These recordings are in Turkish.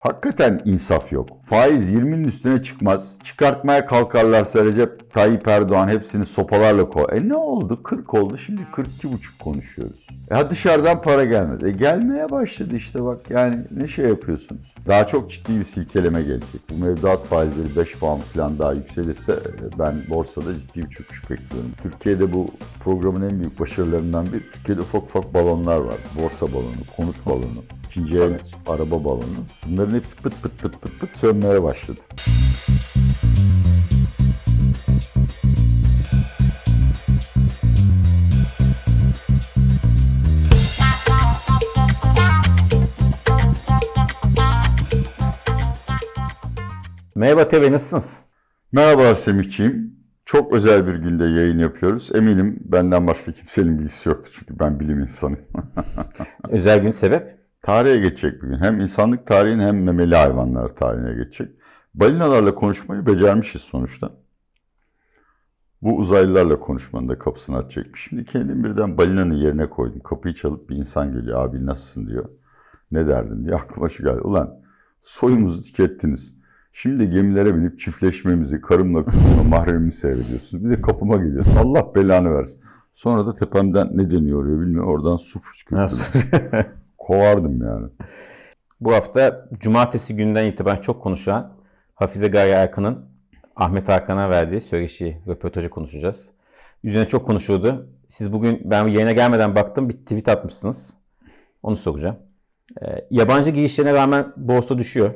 Hakikaten insaf yok. Faiz 20'nin üstüne çıkmaz. Çıkartmaya kalkarlarsa Recep Tayyip Erdoğan hepsini sopalarla koy. E ne oldu? 40 oldu. Şimdi 42,5 konuşuyoruz. E dışarıdan para gelmez. E gelmeye başladı işte bak. Yani ne şey yapıyorsunuz? Daha çok ciddi bir silkeleme gelecek. Bu mevduat faizleri 5 falan falan daha yükselirse e, ben borsada ciddi bir çöküş bekliyorum. Türkiye'de bu programın en büyük başarılarından biri. Türkiye'de ufak ufak balonlar var. Borsa balonu, konut balonu, ikinci el araba balonu. Bunların hepsi pıt pıt pıt pıt pıt sönmeye başladı. Merhaba TV nasılsınız? Merhaba Semihciğim. Çok özel bir günde yayın yapıyoruz. Eminim benden başka kimsenin bilgisi yoktur çünkü ben bilim insanıyım. Özel gün sebep? Tarihe geçecek bir gün. Hem insanlık tarihine hem memeli hayvanlar tarihine geçecek. Balinalarla konuşmayı becermişiz sonuçta. Bu uzaylılarla konuşmanın da kapısını açacakmış. Şimdi kendim birden balinanın yerine koydum. Kapıyı çalıp bir insan geliyor. Abi nasılsın diyor. Ne derdin diye aklıma şu geldi. Ulan soyumuzu tükettiniz. Şimdi gemilere binip çiftleşmemizi, karımla kızımla mahremimi seyrediyorsunuz. Bir de kapıma geliyorsun. Allah belanı versin. Sonra da tepemden ne deniyor oraya bilmiyorum. Oradan su fışkırttı. Kovardım yani. Bu hafta cumartesi günden itibaren çok konuşulan Hafize Gaye Erkan'ın Ahmet Hakan'a verdiği söyleşi, röportajı konuşacağız. Üzerine çok konuşuldu. Siz bugün ben yayına gelmeden baktım bir tweet atmışsınız. Onu soracağım. Ee, yabancı girişlerine rağmen borsa düşüyor.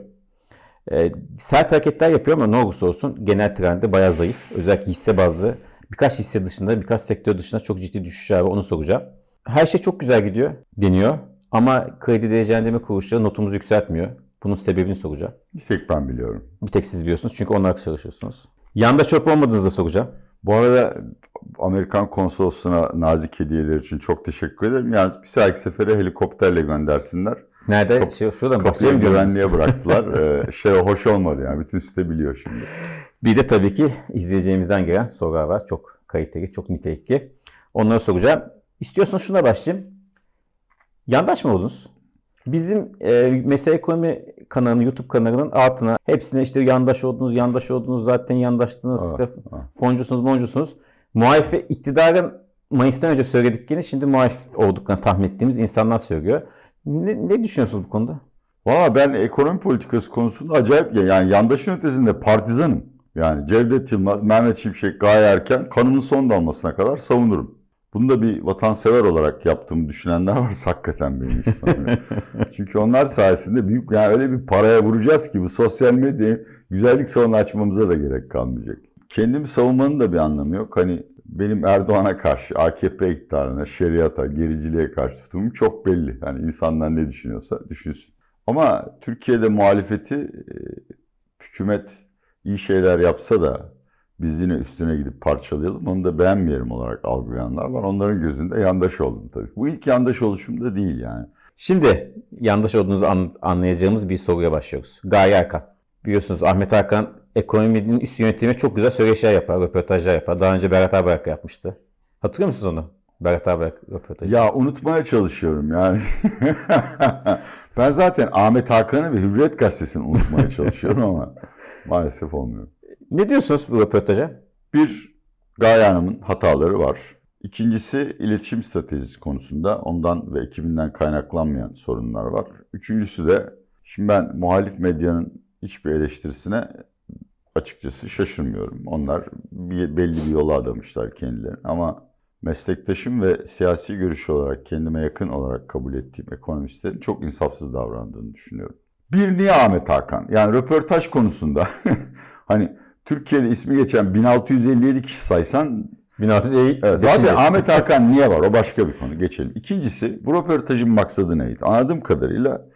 Ee, sert hareketler yapıyor ama ne olursa olsun genel trende bayağı zayıf. Özellikle hisse bazlı birkaç hisse dışında, birkaç sektör dışında çok ciddi düşüşler var. Onu soracağım. Her şey çok güzel gidiyor deniyor. Ama kredi derecelendirme kuruluşları notumuzu yükseltmiyor. Bunun sebebini soracağım. Bir tek ben biliyorum. Bir tek siz biliyorsunuz çünkü onlar çalışıyorsunuz. Yanda çöp olmadığınızda soracağım. Bu arada Amerikan konsolosluğuna nazik hediyeler için çok teşekkür ederim. Yalnız bir sonraki sefere helikopterle göndersinler. Nerede? Kap- şey, şurada mı? Kapıya Başlayalım diyorum. güvenliğe bıraktılar. ee, şey hoş olmadı yani. Bütün site biliyor şimdi. Bir de tabii ki izleyeceğimizden gelen sorular var. Çok kaliteli, çok nitelikli. Onları soracağım. İstiyorsanız şuna başlayayım. Yandaş mı oldunuz? Bizim e, Mesele Ekonomi kanalının, YouTube kanalının altına hepsine işte yandaş oldunuz, yandaş oldunuz, zaten yandaştınız, Ah, işte ah. foncusunuz, moncusunuz. Muhalif iktidarın Mayıs'tan önce söylediklerini şimdi muhalif olduklarını tahmin ettiğimiz insanlar söylüyor. Ne, ne düşünüyorsunuz bu konuda? Valla ben ekonomi politikası konusunda acayip ya- yani yandaşın ötesinde partizanım. Yani Cevdet Yılmaz, Mehmet Şimşek, Gaye Erken kanının son damlasına kadar savunurum. Bunu da bir vatansever olarak yaptığımı düşünenler varsa hakikaten benim işim. Çünkü onlar sayesinde büyük yani öyle bir paraya vuracağız ki bu sosyal medyayı güzellik salonu açmamıza da gerek kalmayacak. Kendimi savunmanın da bir anlamı yok. Hani benim Erdoğan'a karşı, AKP iktidarına, şeriata, gericiliğe karşı tutumum çok belli. Yani insanlar ne düşünüyorsa düşünsün. Ama Türkiye'de muhalefeti e, hükümet iyi şeyler yapsa da biz yine üstüne gidip parçalayalım. Onu da beğenmeyelim olarak algılayanlar var. Onların gözünde yandaş oldum tabii. Bu ilk yandaş oluşum da değil yani. Şimdi yandaş olduğunuzu an- anlayacağımız bir soruya başlıyoruz. Gaye Erkan. Biliyorsunuz Ahmet Hakan ekonominin üst yönetimine çok güzel söyleşiler yapar, röportajlar yapar. Daha önce Berat Albayrak yapmıştı. Hatırlıyor musunuz onu? Berat Albayrak röportajı. Ya unutmaya çalışıyorum yani. ben zaten Ahmet Hakan'ı ve Hürriyet Gazetesi'ni unutmaya çalışıyorum ama maalesef olmuyor. Ne diyorsunuz bu röportaja? Bir, Gaye Hanım'ın hataları var. İkincisi iletişim stratejisi konusunda ondan ve ekibinden kaynaklanmayan sorunlar var. Üçüncüsü de şimdi ben muhalif medyanın hiçbir eleştirisine açıkçası şaşırmıyorum. Onlar bir, belli bir yola adamışlar kendilerini ama meslektaşım ve siyasi görüş olarak kendime yakın olarak kabul ettiğim ekonomistlerin çok insafsız davrandığını düşünüyorum. Bir niye Ahmet Hakan? Yani röportaj konusunda hani Türkiye'de ismi geçen 1657 kişi saysan 1650 Evet, zaten Ahmet Hakan niye var? O başka bir konu. Geçelim. İkincisi bu röportajın maksadı neydi? Anladığım kadarıyla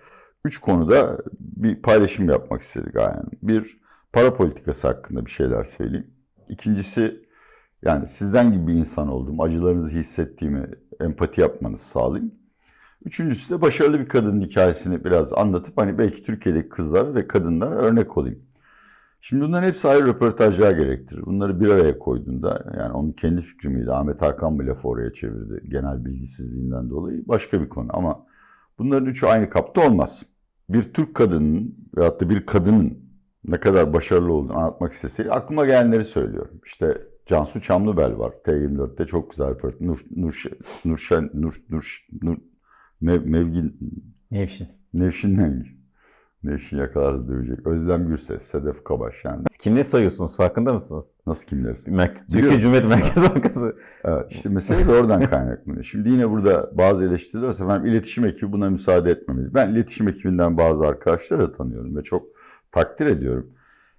üç konuda bir paylaşım yapmak istedik yani. Bir, para politikası hakkında bir şeyler söyleyeyim. İkincisi, yani sizden gibi bir insan olduğum, acılarınızı hissettiğimi, empati yapmanızı sağlayayım. Üçüncüsü de başarılı bir kadının hikayesini biraz anlatıp hani belki Türkiye'deki kızlara ve kadınlara örnek olayım. Şimdi bunların hepsi ayrı röportajlar gerektirir. Bunları bir araya koyduğunda yani onun kendi fikri miydi? Ahmet Hakan mı lafı oraya çevirdi genel bilgisizliğinden dolayı başka bir konu. Ama bunların üçü aynı kapta olmaz. bir Türk kadının veyahut da bir kadının ne kadar başarılı olduğunu anlatmak isteseydi aklıma gelenleri söylüyorum. İşte Cansu Çamlıbel var. T24'te çok güzel program. Nur, Nur, Nurşen, Nur, Nur, Nur, Mev, Mevgin, Nevşin. Nevşin Mevgin. Nevşin yakalarız dövecek. Özlem Gürses, Sedef Kabaş yani. Siz kimleri sayıyorsunuz? Farkında mısınız? Nasıl kimler? Merkez, Biliyorum. Türkiye Cumhuriyeti Merkez Bankası. Evet, işte mesele de oradan kaynaklanıyor. Şimdi yine burada bazı eleştiriler varsa efendim iletişim ekibi buna müsaade etmemeli. Ben iletişim ekibinden bazı arkadaşları tanıyorum ve çok takdir ediyorum.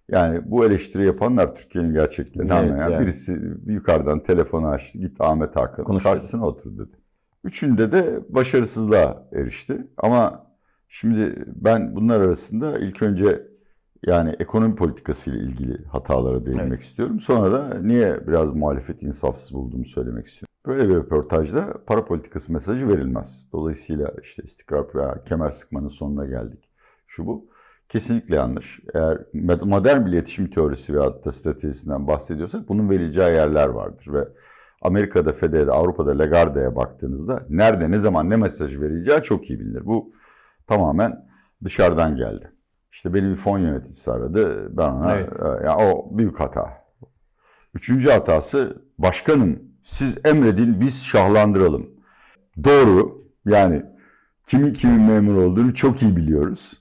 Yani bu eleştiri yapanlar Türkiye'nin gerçeklerini Evet, anlayan yani. birisi yukarıdan telefonu açtı git Ahmet Hakan'ın karşısına otur dedi. Üçünde de başarısızlığa erişti. Ama şimdi ben bunlar arasında ilk önce yani ekonomi politikası ile ilgili hatalara değinmek Evet. istiyorum. Sonra da niye biraz muhalefet insafsız bulduğumu söylemek istiyorum. Böyle bir röportajda para politikası mesajı verilmez. Dolayısıyla işte istikrar veya kemer sıkmanın sonuna geldik. Şu bu. Kesinlikle yanlış. Eğer modern bir iletişim teorisi veya da stratejisinden bahsediyorsak bunun verileceği yerler vardır ve Amerika'da Fed'e, Avrupa'da Lagarde'ye baktığınızda nerede, ne zaman, ne mesajı verileceği çok iyi bilinir. Bu tamamen dışarıdan geldi. İşte beni bir fon yöneticisi aradı. Ben ona, Evet. e, ya o büyük hata. Üçüncü hatası başkanım siz emredin biz şahlandıralım. Doğru. Yani kimin kimin memur olduğunu çok iyi biliyoruz.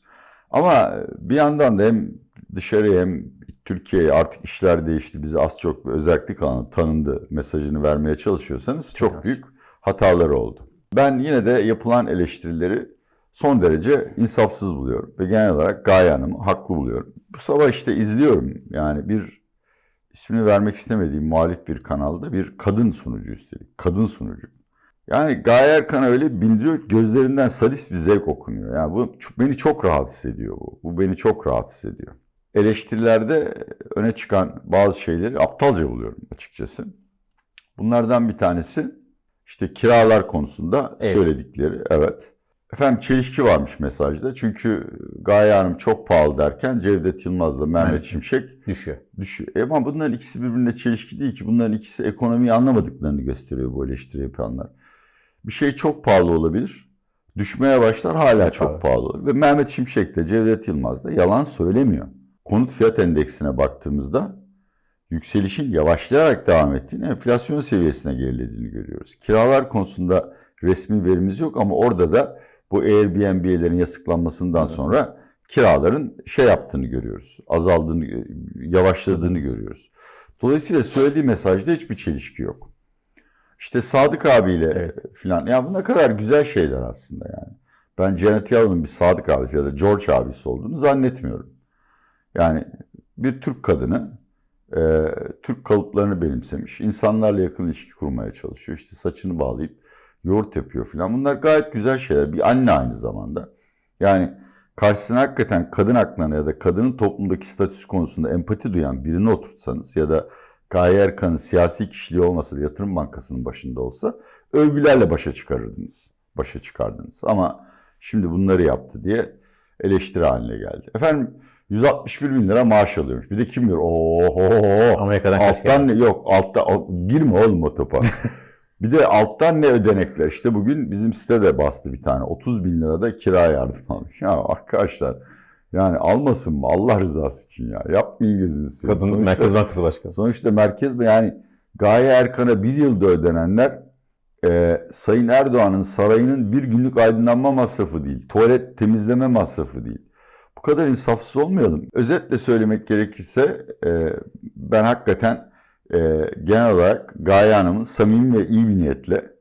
Ama bir yandan da hem dışarıya hem Türkiye'ye artık işler değişti. Bizi az çok bir özellik alanı tanındı mesajını vermeye çalışıyorsanız çok, az. büyük hataları oldu. Ben yine de yapılan eleştirileri son derece insafsız buluyorum. Ve genel olarak Gaye Hanım'ı haklı buluyorum. Bu sabah işte izliyorum. Yani bir ismini vermek istemediğim muhalif bir kanalda bir kadın sunucu üstelik. Kadın sunucu. Yani Gaye Erkan'a öyle bindiriyor gözlerinden sadist bir zevk okunuyor. Yani bu beni çok rahatsız ediyor bu. Bu beni çok rahatsız ediyor. Eleştirilerde öne çıkan bazı şeyleri aptalca buluyorum açıkçası. Bunlardan bir tanesi işte kiralar konusunda Evet. söyledikleri. Evet. Efendim çelişki varmış mesajda. Çünkü Gaye Hanım çok pahalı derken Cevdet Yılmaz'la Mehmet Evet. Şimşek Düşüyor. düşüyor. E ama bunların ikisi birbirine çelişki değil ki. Bunların ikisi ekonomiyi anlamadıklarını gösteriyor bu eleştiri yapanlar. Bir şey çok pahalı olabilir. Düşmeye başlar hala çok abi. pahalı olur. Ve Mehmet Şimşek de Cevdet Yılmaz da yalan söylemiyor. Konut fiyat endeksine baktığımızda yükselişin yavaşlayarak devam ettiğini, enflasyon seviyesine gerilediğini görüyoruz. Kiralar konusunda resmi verimiz yok ama orada da bu Airbnb'lerin yasaklanmasından Evet. sonra kiraların şey yaptığını görüyoruz. Azaldığını, yavaşladığını görüyoruz. Dolayısıyla söylediği mesajda hiçbir çelişki yok. İşte Sadık abiyle Evet. filan. Ya bu ne kadar güzel şeyler aslında yani. Ben Janet Yalın'ın bir Sadık abisi ya da George abisi olduğunu zannetmiyorum. Yani bir Türk kadını e, Türk kalıplarını benimsemiş. insanlarla yakın ilişki kurmaya çalışıyor. İşte saçını bağlayıp yoğurt yapıyor filan. Bunlar gayet güzel şeyler. Bir anne aynı zamanda. Yani karşısına hakikaten kadın haklarına ya da kadının toplumdaki statüsü konusunda empati duyan birini oturtsanız ya da Gaye Erkan'ın siyasi kişiliği olmasa da yatırım bankasının başında olsa övgülerle başa çıkarırdınız. Başa çıkardınız. Ama şimdi bunları yaptı diye eleştiri haline geldi. Efendim 161 bin lira maaş alıyormuş. Bir de kim diyor? Oho. Amerika'dan kaç Alttan ne? Yok altta al- girme oğlum o topa. bir de alttan ne ödenekler? İşte bugün bizim sitede bastı bir tane. 30 bin lirada kira yardım almış. Ya arkadaşlar yani almasın mı Allah rızası için ya. Yapmayın gözünüzü. Kadın Sonuçta- Merkez Bankası Başkanı. Sonuçta merkez mi yani Gaye Erkan'a bir yılda ödenenler e, Sayın Erdoğan'ın sarayının bir günlük aydınlanma masrafı değil, tuvalet temizleme masrafı değil. Bu kadar insafsız olmayalım. Özetle söylemek gerekirse e, ben hakikaten e, genel olarak Gaye Hanım'ın samimi ve iyi bir niyetle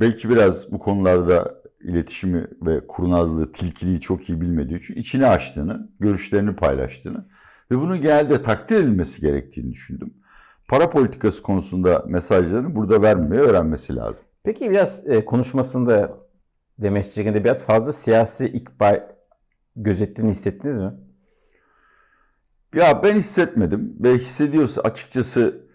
belki biraz bu konularda iletişimi ve kurnazlığı, tilkiliği çok iyi bilmediği için içini açtığını, görüşlerini paylaştığını ve bunun genelde takdir edilmesi gerektiğini düşündüm. Para politikası konusunda mesajlarını burada vermemeyi öğrenmesi lazım. Peki biraz e, konuşmasında Demet Çekin'de biraz fazla siyasi ikbal gözettiğini hissettiniz mi? Ya ben hissetmedim ve hissediyorsa açıkçası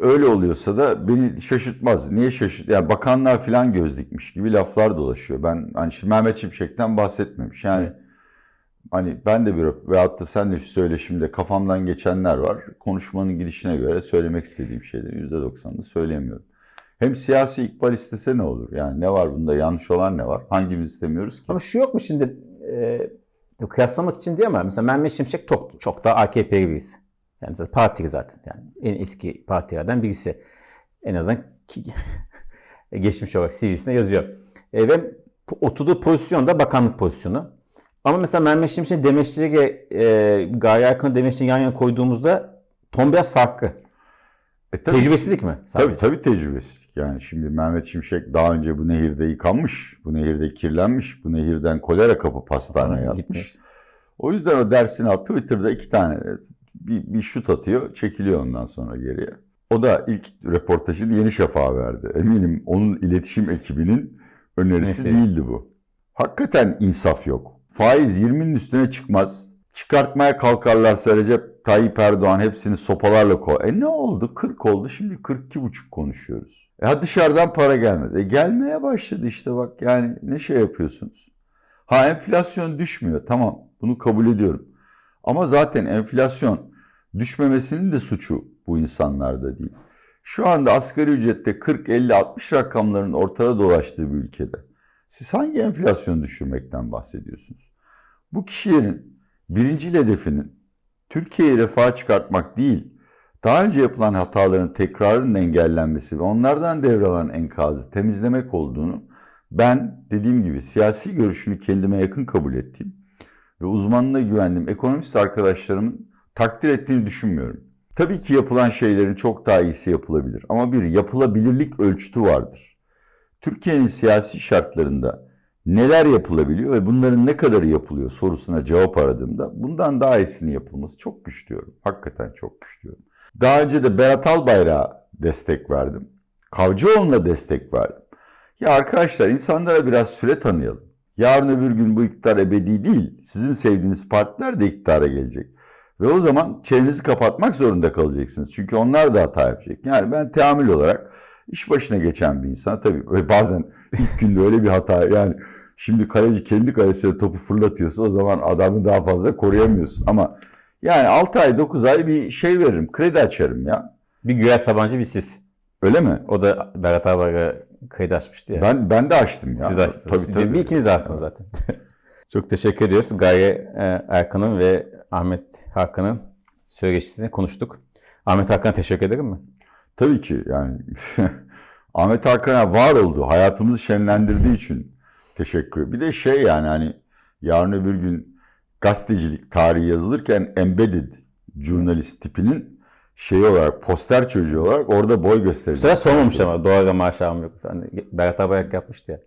öyle oluyorsa da beni şaşırtmaz. Niye şaşırt? Yani bakanlar falan göz dikmiş gibi laflar dolaşıyor. Ben hani şimdi Mehmet Şimşek'ten bahsetmemiş. Yani Evet. hani ben de bir veyahut da sen de şu söyleşimde kafamdan geçenler var. Konuşmanın gidişine göre söylemek istediğim şeylerin %90'ını söyleyemiyorum. Hem siyasi ikbal istese ne olur? Yani ne var bunda yanlış olan ne var? Hangimiz istemiyoruz ki? Ama şu yok mu şimdi e, kıyaslamak için ama mesela Mehmet Şimşek çok, çok daha AKP'li birisi. Yani zaten partili zaten. Yani en eski partilerden birisi. En azından geçmiş olarak CV'sine yazıyor. E, ve oturduğu pozisyon da bakanlık pozisyonu. Ama mesela Mehmet Şimşek demeçleri e, Gaye Erkan'ı demeçleri yan yana koyduğumuzda ton biraz farklı. E, tabii- Tecrübesizlik mi? Tabii sadece? tabii tecrübesizlik. Yani şimdi Mehmet Şimşek daha önce bu nehirde yıkanmış, bu nehirde kirlenmiş, bu nehirden kolera kapıp hastaneye yatmış. gitmiş. O yüzden o dersini al. Twitter'da iki tane bir, bir şut atıyor, çekiliyor ondan sonra geriye. O da ilk röportajını Yeni Şafak'a verdi. Eminim onun iletişim ekibinin önerisi Neyse. değildi bu. Hakikaten insaf yok. Faiz 20'nin üstüne çıkmaz. Çıkartmaya kalkarlarsa Recep Tayyip Erdoğan hepsini sopalarla koy. E ne oldu? 40 oldu. Şimdi 42,5 konuşuyoruz. E ha dışarıdan para gelmez. E gelmeye başladı işte bak yani ne şey yapıyorsunuz. Ha enflasyon düşmüyor tamam bunu kabul ediyorum. Ama zaten enflasyon düşmemesinin de suçu bu insanlarda değil. Şu anda asgari ücrette 40, 50, 60 rakamların ortada dolaştığı bir ülkede. Siz hangi enflasyon düşürmekten bahsediyorsunuz? Bu kişilerin birinci hedefinin Türkiye'yi refaha çıkartmak değil, daha önce yapılan hataların tekrarının engellenmesi ve onlardan devralan enkazı temizlemek olduğunu ben dediğim gibi siyasi görüşünü kendime yakın kabul ettiğim ve uzmanlığına güvendiğim ekonomist arkadaşlarımın takdir ettiğini düşünmüyorum. Tabii ki yapılan şeylerin çok daha iyisi yapılabilir ama bir yapılabilirlik ölçütü vardır. Türkiye'nin siyasi şartlarında neler yapılabiliyor ve bunların ne kadarı yapılıyor sorusuna cevap aradığımda bundan daha iyisini yapılması çok güç diyorum. Hakikaten çok güç diyorum. Daha önce de Berat Albayrak'a destek verdim. Kavcıoğlu'na destek verdim. Ya arkadaşlar insanlara biraz süre tanıyalım. Yarın öbür gün bu iktidar ebedi değil. Sizin sevdiğiniz partiler de iktidara gelecek. Ve o zaman çenenizi kapatmak zorunda kalacaksınız. Çünkü onlar da hata yapacak. Yani ben teamül olarak iş başına geçen bir insan tabii ve bazen ilk günde öyle bir hata yani şimdi kaleci kendi kalesine topu fırlatıyorsa o zaman adamı daha fazla koruyamıyorsun. Ama yani 6 ay 9 ay bir şey veririm kredi açarım ya. Bir Güler Sabancı bir siz. Öyle mi? O da Berat Albayrak'a kayıt açmıştı ya. Ben ben de açtım ya. Siz açtınız. Tabii, tabii. Bir ikiniz açtınız zaten. Çok teşekkür ediyoruz. Gaye e, Erkan'ın ve Ahmet Hakan'ın söyleşisini konuştuk. Ahmet Hakan'a teşekkür ederim mi? Tabii ki yani Ahmet Hakan'a var oldu. Hayatımızı şenlendirdiği için teşekkür. Bir de şey yani hani yarın öbür gün gazetecilik tarihi yazılırken embedded journalist tipinin şeyi olarak poster çocuğu olarak orada boy gösterecek. sefer sormamış ama doğalga maaş almam yok. Hani Berat Albayrak yapmıştı ya.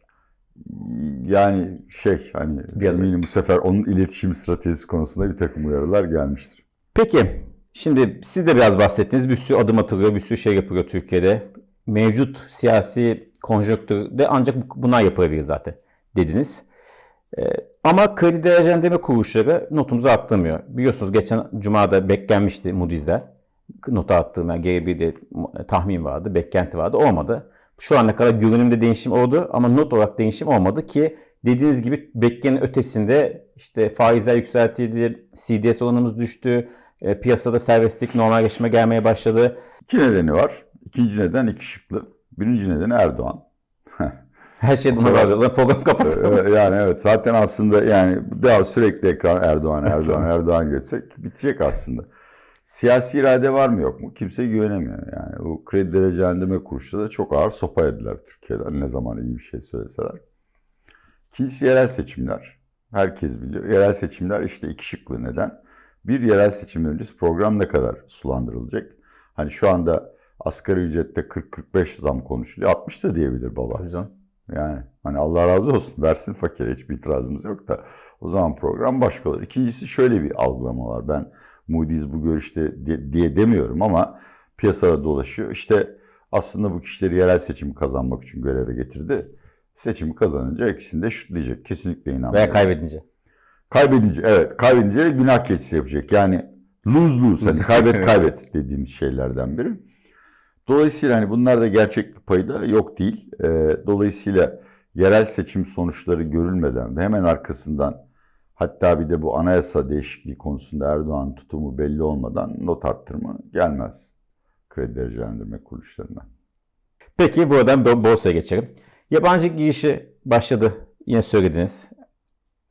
Yani şey hani Biraz eminim bu sefer onun iletişim stratejisi konusunda bir takım uyarılar gelmiştir. Peki şimdi siz de biraz bahsettiniz. Bir sürü adım atılıyor, bir sürü şey yapılıyor Türkiye'de. Mevcut siyasi konjonktürde ancak bu- bunlar yapılabilir zaten dediniz. Ee, ama kredi derecelendirme kuruluşları notumuzu attırmıyor. Biliyorsunuz geçen Cuma'da beklenmişti Moody's'de. Nota attığım yani geri bir de tahmin vardı, beklenti vardı. Olmadı. Şu ana kadar görünümde değişim oldu ama not olarak değişim olmadı ki dediğiniz gibi beklenenin ötesinde işte faizler yükseltildi, CDS oranımız düştü, e, piyasada serbestlik normalleşme gelmeye başladı. İki nedeni var. İkinci neden iki şıklı. Birinci nedeni Erdoğan. Her şey buna bağlı. Program kapatalım. Ee, yani evet zaten aslında yani daha sürekli ekran Erdoğan Erdoğan Erdoğan geçsek bitecek aslında. Siyasi irade var mı yok mu? Kimse güvenemiyor. Yani bu kredi derecelendirme kuruluşları da çok ağır sopa yediler Türkiye'den ne zaman iyi bir şey söyleseler. İkincisi yerel seçimler. Herkes biliyor. Yerel seçimler işte iki şıklı neden. Bir yerel seçimden öncesi program ne kadar sulandırılacak? Hani şu anda asgari ücrette 40-45 zam konuşuluyor. 60 da diyebilir baba. Tabii canım. Yani hani Allah razı olsun versin fakire hiçbir itirazımız yok da o zaman program başka olur. İkincisi şöyle bir algılama var. Ben Moody's bu görüşte di- diye demiyorum ama piyasada dolaşıyor. İşte aslında bu kişileri yerel seçimi kazanmak için göreve getirdi. Seçimi kazanınca ikisini de şutlayacak. Kesinlikle inanmıyorum. Veya kaybedince. Kaybedince evet kaybedince günah keçisi yapacak. Yani lose lose hani kaybet kaybet dediğimiz şeylerden biri. Dolayısıyla hani bunlar da gerçeklik payı da yok değil. Ee, dolayısıyla yerel seçim sonuçları görülmeden ve hemen arkasından hatta bir de bu anayasa değişikliği konusunda Erdoğan tutumu belli olmadan not arttırma gelmez kredi derecelendirme kuruluşlarına. Peki buradan bo- borsaya geçelim. Yabancı girişi başladı. Yine söylediniz.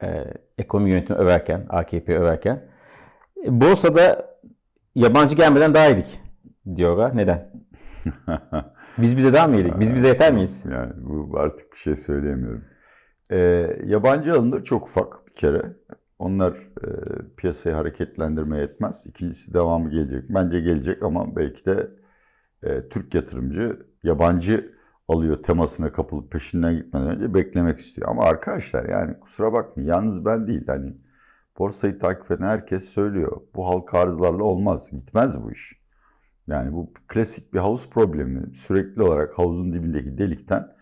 e, ekonomi yönetimi överken, AKP överken. E, borsada yabancı gelmeden daha iyiydik diyorlar. Neden? Biz bize daha mı iyiydik? Biz bize yeter miyiz? Yani bu artık bir şey söyleyemiyorum. Ee, yabancı alımları çok ufak bir kere. Onlar e, piyasayı hareketlendirmeye yetmez. İkincisi devamı gelecek. Bence gelecek ama belki de e, Türk yatırımcı yabancı alıyor temasına kapılıp peşinden gitmeden önce beklemek istiyor. Ama arkadaşlar yani kusura bakmayın yalnız ben değil. Hani borsayı takip eden herkes söylüyor. Bu halka arzlarla olmaz. Gitmez bu iş. Yani bu klasik bir havuz problemi. Sürekli olarak havuzun dibindeki delikten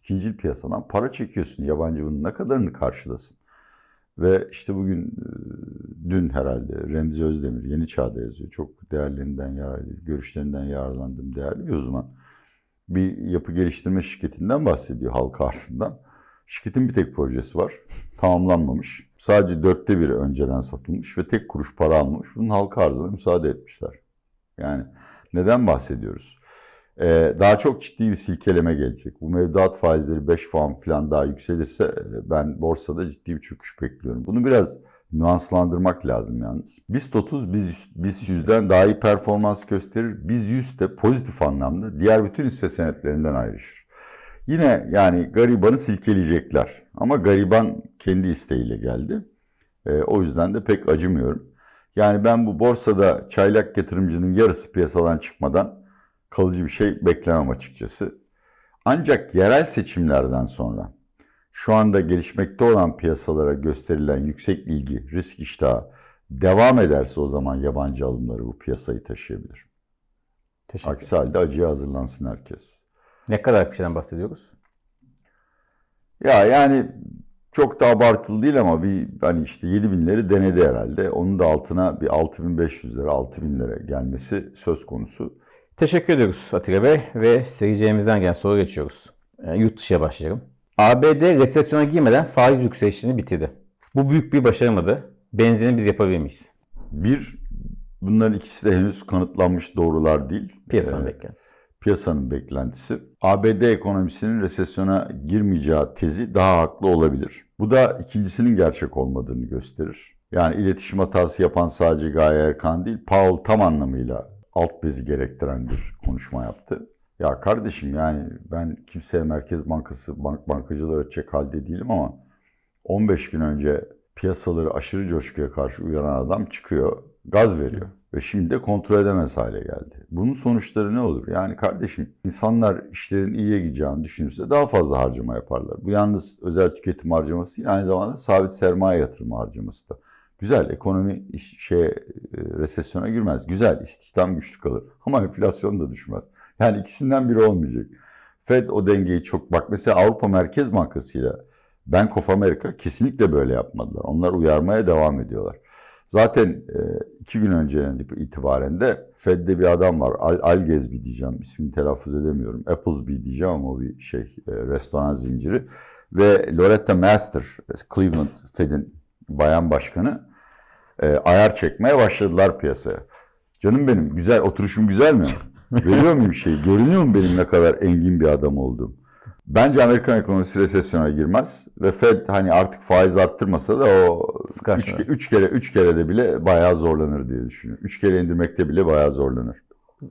ikinci piyasadan para çekiyorsun. Yabancı bunun ne kadarını karşılasın. Ve işte bugün e, dün herhalde Remzi Özdemir Yeni Çağ'da yazıyor. Çok değerlerinden yarar, görüşlerinden yararlandığım değerli bir uzman. Bir yapı geliştirme şirketinden bahsediyor halka arzından. Şirketin bir tek projesi var. Tamamlanmamış. Sadece dörtte biri önceden satılmış ve tek kuruş para almamış. Bunun halka arzına müsaade etmişler. Yani neden bahsediyoruz? Ee, daha çok ciddi bir silkeleme gelecek. Bu mevduat faizleri 5 puan falan daha yükselirse e, ben borsada ciddi bir çöküş bekliyorum. Bunu biraz nüanslandırmak lazım yalnız. BIST 30 biz, biz 100'den daha iyi performans gösterir. Biz 100 de pozitif anlamda diğer bütün hisse senetlerinden ayrışır. Yine yani garibanı silkeleyecekler. Ama gariban kendi isteğiyle geldi. Ee, o yüzden de pek acımıyorum. Yani ben bu borsada çaylak yatırımcının yarısı piyasadan çıkmadan kalıcı bir şey beklemem açıkçası. Ancak yerel seçimlerden sonra şu anda gelişmekte olan piyasalara gösterilen yüksek ilgi, risk iştahı devam ederse o zaman yabancı alımları bu piyasayı taşıyabilir. Teşekkür Aksi halde acıya hazırlansın herkes. Ne kadar bir şeyden bahsediyoruz? Ya yani çok da abartılı değil ama bir hani işte 7000'leri denedi herhalde. Onun da altına bir 6500 lira, 6000 lira gelmesi söz konusu. Teşekkür ediyoruz Atilla Bey ve seyircilerimizden gelen soru geçiyoruz. E, yurt dışıya başlayalım. ABD resesyona girmeden faiz yükselişini bitirdi. Bu büyük bir başarı mıdır? Benzerini biz yapabilir miyiz? Bir, bunların ikisi de henüz kanıtlanmış doğrular değil. Piyasanın Ee, beklentisi. piyasanın beklentisi. ABD ekonomisinin resesyona girmeyeceği tezi daha haklı olabilir. Bu da ikincisinin gerçek olmadığını gösterir. Yani iletişim hatası yapan sadece Gaye Erkan değil, Powell tam anlamıyla alt bezi gerektiren bir konuşma yaptı. Ya kardeşim yani ben kimseye Merkez Bankası, bank bankacılar açacak halde değilim ama 15 gün önce piyasaları aşırı coşkuya karşı uyanan adam çıkıyor, gaz veriyor. Ve şimdi de kontrol edemez hale geldi. Bunun sonuçları ne olur? Yani kardeşim insanlar işlerin iyiye gideceğini düşünürse daha fazla harcama yaparlar. Bu yalnız özel tüketim harcaması değil, aynı zamanda sabit sermaye yatırımı harcaması da. Güzel ekonomi e, resesyona girmez. Güzel istihdam güçlü kalır. Ama enflasyon da düşmez. Yani ikisinden biri olmayacak. Fed o dengeyi çok bak mesela Avrupa Merkez Bankası ile Bank of America kesinlikle böyle yapmadılar. Onlar uyarmaya devam ediyorlar. Zaten e, iki gün önceden itibaren de Fed'de bir adam var. Al, Algezbi diyeceğim. ismini telaffuz edemiyorum. Applesby diyeceğim ama bir şey e, restoran zinciri. Ve Loretta Master, Cleveland Fed'in bayan başkanı e, ayar çekmeye başladılar piyasaya. Canım benim güzel oturuşum güzel mi? Görüyor muyum şey? Görünüyor mu benim ne kadar engin bir adam olduğum? Bence Amerikan ekonomisi resesyona girmez ve Fed hani artık faiz arttırmasa da o Sıkar üç, kere üç kere de bile bayağı zorlanır diye düşünüyorum. Üç kere indirmekte bile bayağı zorlanır.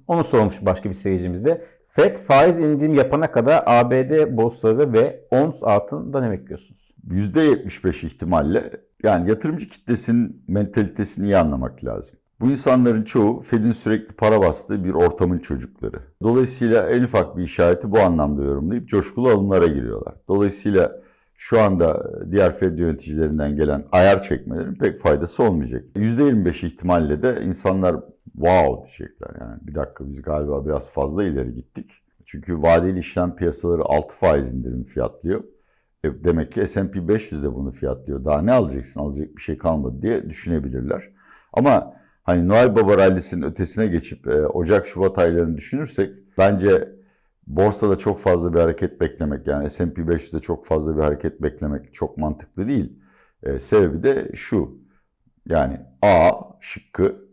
Onu sormuş başka bir seyircimiz de. FED faiz indirim yapana kadar ABD borsaları ve ons altında ne bekliyorsunuz? %75 ihtimalle yani yatırımcı kitlesinin mentalitesini iyi anlamak lazım. Bu insanların çoğu Fed'in sürekli para bastığı bir ortamın çocukları. Dolayısıyla en ufak bir işareti bu anlamda yorumlayıp coşkulu alımlara giriyorlar. Dolayısıyla şu anda diğer Fed yöneticilerinden gelen ayar çekmelerin pek faydası olmayacak. %25 ihtimalle de insanlar wow diyecekler. Yani bir dakika biz galiba biraz fazla ileri gittik. Çünkü vadeli işlem piyasaları 6 faiz indirim fiyatlıyor. E, demek ki S&P 500 de bunu fiyatlıyor. Daha ne alacaksın? Alacak bir şey kalmadı diye düşünebilirler. Ama hani Noel Baba rallisinin ötesine geçip e, Ocak-Şubat aylarını düşünürsek bence borsada çok fazla bir hareket beklemek yani S&P 500'de çok fazla bir hareket beklemek çok mantıklı değil. E, sebebi de şu. Yani A şıkkı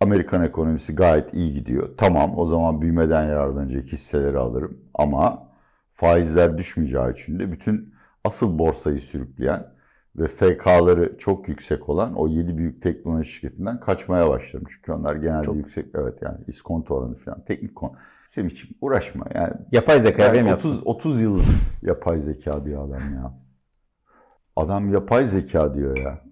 Amerikan ekonomisi gayet iyi gidiyor. Tamam o zaman büyümeden yararlanacak hisseleri alırım ama faizler düşmeyeceği için de bütün asıl borsayı sürükleyen ve FK'ları çok yüksek olan o 7 büyük teknoloji şirketinden kaçmaya başladım. Çünkü onlar genelde Çok. yüksek evet yani iskonto oranı falan teknik konu. Semih'ciğim uğraşma yani. Yapay zeka Yani benim 30 yapsın. 30 yıl yapay zeka diyor adam ya. Adam yapay zeka diyor ya.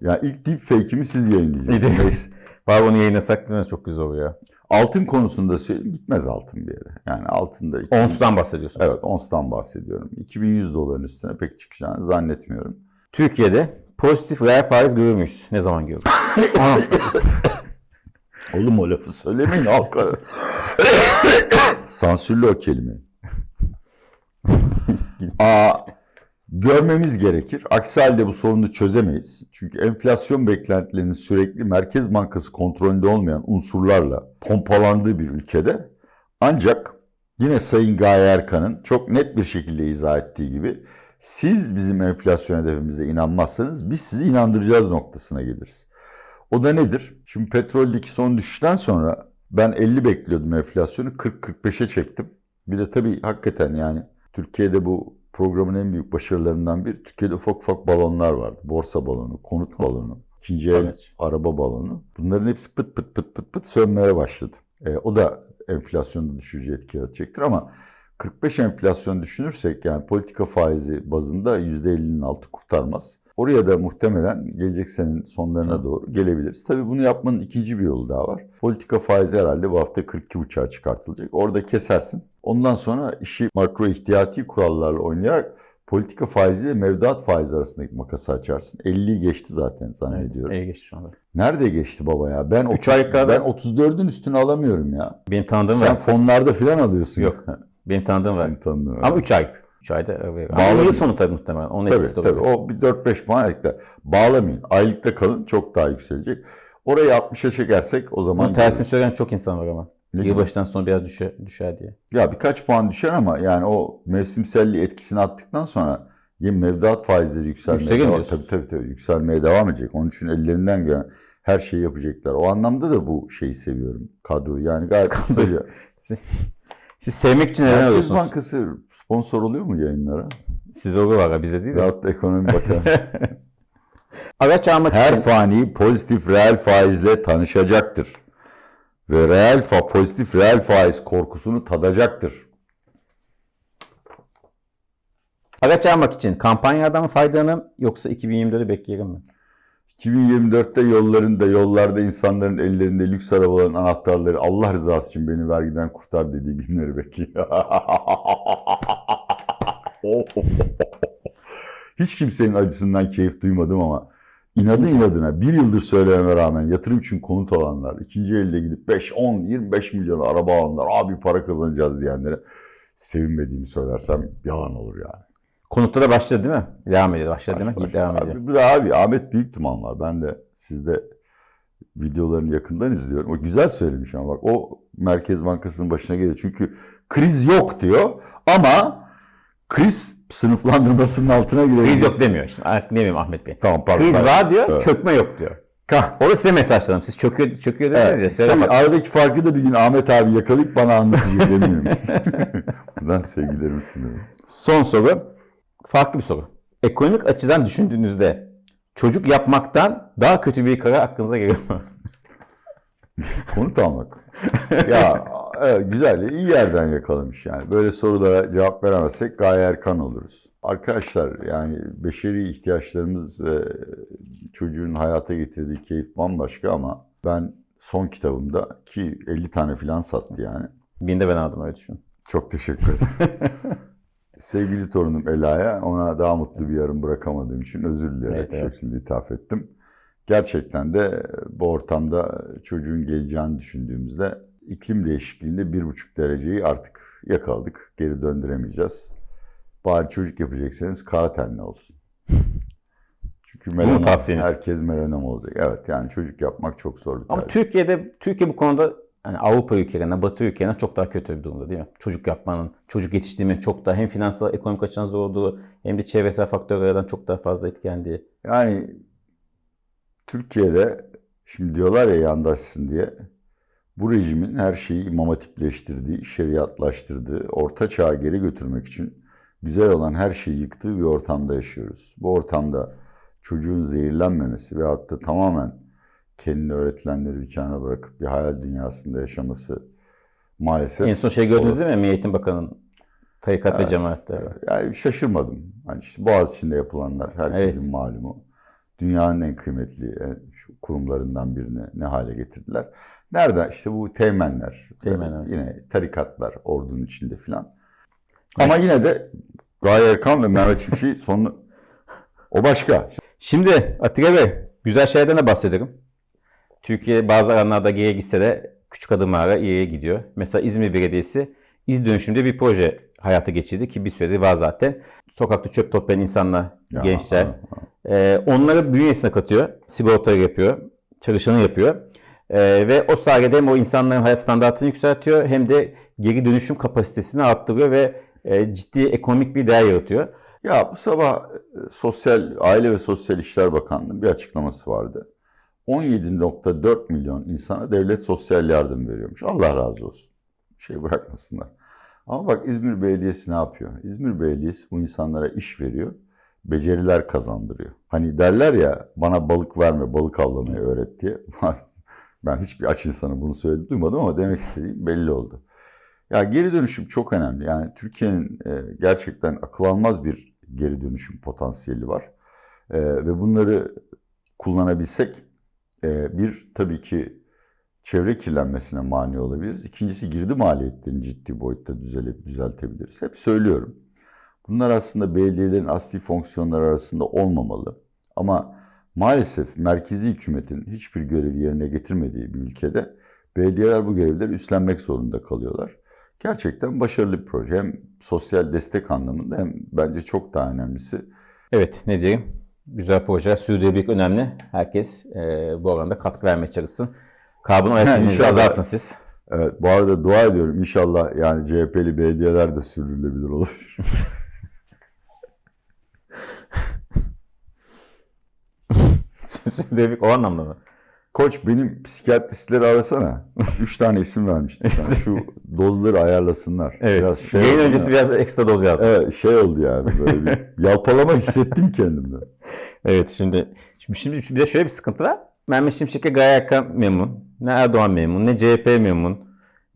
Ya ilk deepfake'imi siz yayınlayacaksınız. Var bunu yayınlasak değil mi? Çok güzel oluyor. Altın konusunda söyleyeyim gitmez altın bir yere. Yani altında Ons'tan bahsediyorsunuz. Evet onstan bahsediyorum. 2100 doların üstüne pek çıkacağını zannetmiyorum. Türkiye'de pozitif reel faiz görür müyüz? Ne zaman görürüz? Oğlum o lafı söylemeyin halka. Sansürlü o kelime. Aa, görmemiz gerekir. Aksi halde bu sorunu çözemeyiz. Çünkü enflasyon beklentilerinin sürekli Merkez Bankası kontrolünde olmayan unsurlarla pompalandığı bir ülkede ancak yine Sayın Gaye Erkan'ın çok net bir şekilde izah ettiği gibi siz bizim enflasyon hedefimize inanmazsanız biz sizi inandıracağız noktasına geliriz. O da nedir? Şimdi petroldeki son düşüşten sonra ben 50 bekliyordum enflasyonu 40-45'e çektim. Bir de tabii hakikaten yani Türkiye'de bu programın en büyük başarılarından biri Türkiye'de ufak ufak balonlar vardı. Borsa balonu, konut balonu, ikinci el Evet. araba balonu. Bunların hepsi pıt pıt pıt pıt pıt sönmeye başladı. E, o da enflasyonda düşürücü etki yaratacaktır ama 45 enflasyon düşünürsek yani politika faizi bazında %50'nin altı kurtarmaz. Oraya da muhtemelen gelecek senenin sonlarına Hı. doğru gelebiliriz. Tabii bunu yapmanın ikinci bir yolu daha var. Politika faizi herhalde bu hafta 42.5'a çıkartılacak. Orada kesersin. Ondan sonra işi makro ihtiyati kurallarla oynayarak politika faiziyle mevduat faizi arasındaki makası açarsın. 50'yi geçti zaten zannediyorum. İyi geçti şu anda. Nerede geçti baba ya? Ben, Üç 30 aylıklarda- ben 34'ün üstüne alamıyorum ya. Benim tanıdığım Sen var. fonlarda filan alıyorsun. Yok. Benim tanıdığım var. Sen tanıdığın var. Ama 3 aylık. 3 ayda. yıl mı? sonu tabii muhtemelen. Onun Tabii tabii. olabilir. O bir 4-5 puan ekler. Bağlamayın. Aylıkta kalın çok daha yükselecek. Orayı 60'a çekersek o zaman... Bunun tersini söyleyen çok insan var ama. Ne? Yılbaşından sonra biraz düşer, düşer diye. Ya birkaç puan düşer ama yani o mevsimselliği etkisini attıktan sonra yine mevduat faizleri yükselmeye devam, tabii, tabii, tabii, yükselmeye devam edecek. Onun için ellerinden gelen her şeyi yapacaklar. O anlamda da bu şeyi seviyorum. Kadroyu yani gayet Kadroyu. ustaca. Siz sevmek için neden Merkez alıyorsunuz? Bankası sponsor oluyor mu yayınlara? Siz olur var bizde değil de. Veyahut da ekonomi bakanı. Araç almak Her için fani pozitif reel faizle tanışacaktır. Ve reel fa pozitif reel faiz korkusunu tadacaktır. araç almak için kampanyadan faydalanım yoksa 2024'ü bekleyelim mi? 2024'te yollarında, yollarda insanların ellerinde lüks arabaların anahtarları Allah rızası için beni vergiden kurtar dediği günleri bekliyor. Hiç kimsenin acısından keyif duymadım ama inadı inadına bir yıldır söylememe rağmen yatırım için konut alanlar, ikinci elde gidip 5, 10, 25 milyon araba alanlar, abi para kazanacağız diyenlere sevinmediğimi söylersem yalan olur yani. Konutta da başladı değil mi? Devam ediyor. Başladı değil mi? Baş- baş- Devam abi, ediyor. Bu da abi Ahmet Büyüktuman var. Ben de sizde videolarını yakından izliyorum. O güzel söylemiş ama bak o Merkez Bankası'nın başına geliyor. Çünkü kriz yok diyor ama kriz sınıflandırmasının altına girebilir. Kriz yok demiyor. Şimdi ne bileyim Ahmet Bey. Tamam pardon. Kriz var diyor, Evet. çökme yok diyor. Kah. Orada size mesajladım. Siz çöküyor, çöküyor dediniz ya. Evet. Serap Tabii aradaki farkı da bir gün Ahmet abi yakalayıp bana anlatacak eminim. Buradan sevgilerimi sunuyorum. Son soru. Farklı bir soru. Ekonomik açıdan düşündüğünüzde çocuk yapmaktan daha kötü bir karar aklınıza geliyor mu? Konut almak. ya evet, güzel, iyi yerden yakalamış yani. Böyle sorulara cevap veremezsek Gaye Erkan oluruz. Arkadaşlar yani beşeri ihtiyaçlarımız ve çocuğun hayata getirdiği keyif bambaşka ama ben son kitabımda ki 50 tane filan sattı yani. Birini de ben aldım öyle düşün. Çok teşekkür ederim. Sevgili torunum Ela'ya ona daha mutlu bir yarın bırakamadığım için özür dileyerek Evet, bu evet. şekilde ithaf ettim. Gerçekten de bu ortamda çocuğun geleceğini düşündüğümüzde iklim değişikliğinde bir buçuk dereceyi artık yakaladık. Geri döndüremeyeceğiz. Bari çocuk yapacaksanız kara tenli olsun. Çünkü melanom, herkes melanom olacak. Evet yani çocuk yapmak çok zor bir Ama tercih. Türkiye'de Türkiye bu konuda yani Avrupa ülkelerinden, Batı ülkelerinden çok daha kötü bir durumda değil mi? Çocuk yapmanın, çocuk yetiştirmenin çok daha hem finansal, ekonomik açıdan zor olduğu hem de çevresel faktörlerden çok daha fazla etkilendiği. Yani Türkiye'de şimdi diyorlar ya yandaşsın diye bu rejimin her şeyi imam hatipleştirdiği, şeriatlaştırdığı, orta çağı geri götürmek için güzel olan her şeyi yıktığı bir ortamda yaşıyoruz. Bu ortamda çocuğun zehirlenmemesi ve hatta tamamen kendine öğretilenleri bir kenara bırakıp bir hayal dünyasında yaşaması maalesef En son şey gördünüz olası. değil mi? Eğitim Bakanı'nın tarikat ve Evet, cemaatleri. Yani şaşırmadım. Hani işte Boğaziçi'nde yapılanlar herkesin Evet. malumu. Dünyanın en kıymetli e, şu kurumlarından birini ne hale getirdiler. Nereden? İşte bu teğmenler. Teğmenler, Yine tarikatlar ordunun içinde filan. Ama yine de Gaye Erkan ve Mehmet Şimşek sonu o başka. Şimdi Atilla Bey, güzel şeylerden de bahsedelim. Türkiye bazı alanlarda geriye gitse de küçük adımlarla iyiye gidiyor. Mesela İzmir Belediyesi İz dönüşümde bir proje hayata geçirdi ki bir süredir var zaten. Sokakta çöp toplayan insanlar, Ya, gençler. ha, ha. Ee, onları bünyesine katıyor. Sigortayı yapıyor. Çalışanı yapıyor. Ee, ve o sayede hem o insanların hayat standartını yükseltiyor hem de geri dönüşüm kapasitesini arttırıyor ve e, ciddi ekonomik bir değer yaratıyor. Ya bu sabah e, Sosyal Aile ve Sosyal İşler Bakanlığı'nın bir açıklaması vardı. 17.4 milyon insana devlet sosyal yardım veriyormuş. Allah razı olsun. Şey bırakmasınlar. Ama bak İzmir Belediyesi ne yapıyor? İzmir Belediyesi bu insanlara iş veriyor. Beceriler kazandırıyor. Hani derler ya bana balık verme, balık avlamayı öğret diye. ben hiçbir aç insanı bunu söyledi duymadım ama demek istediğim belli oldu. Ya geri dönüşüm çok önemli. Yani Türkiye'nin e, gerçekten akıl almaz bir geri dönüşüm potansiyeli var. E, ve bunları kullanabilsek bir tabii ki çevre kirlenmesine mani olabiliriz. İkincisi girdi maliyetlerini ciddi boyutta düzelip düzeltebiliriz. Hep söylüyorum. Bunlar aslında belediyelerin asli fonksiyonları arasında olmamalı. Ama maalesef merkezi hükümetin hiçbir görevi yerine getirmediği bir ülkede belediyeler bu görevleri üstlenmek zorunda kalıyorlar. Gerçekten başarılı bir proje. Hem sosyal destek anlamında hem bence çok daha önemlisi Evet ne diyeyim? Güzel projeler sürdürülebilirlik önemli. Herkes e, bu alanda katkı vermeye çalışsın. Karbon ayak izinizi azaltın siz. Evet, bu arada dua ediyorum inşallah yani CHP'li belediyeler de sürdürülebilir olur. sürdürülebilirlik o anlamda mı? Koç benim psikiyatristleri arasana. Üç tane isim vermiştim sana. Şu dozları ayarlasınlar. Evet. Biraz şey Yayın öncesi ya. biraz ekstra doz yazdım. Evet, Evet şey oldu yani böyle bir yalpalama hissettim kendimde. şimdi, şimdi şimdi bir de şöyle bir sıkıntı var. Mehmet Şimşek'e Erkan memnun. Ne Erdoğan memnun, ne CHP memnun,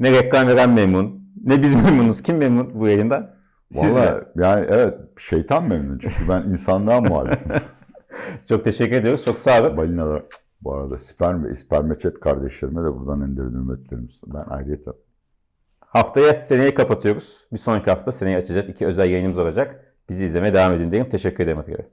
ne reklam veren memnun, ne biz memnunuz. Kim memnun bu yayından? Siz mi? Valla yani evet şeytan memnun çünkü ben insanlığa muhalifim. Çok teşekkür ediyoruz. Çok sağ olun. Balinalar bu arada sperm ve ispermeçet kardeşlerime de buradan en derin hürmetlerimi. Ben ayrıyeten Haftaya seneyi kapatıyoruz. Bir sonraki hafta seneyi açacağız. İki özel yayınımız olacak. Bizi izlemeye devam edin diyeyim. Teşekkür ederim Bey.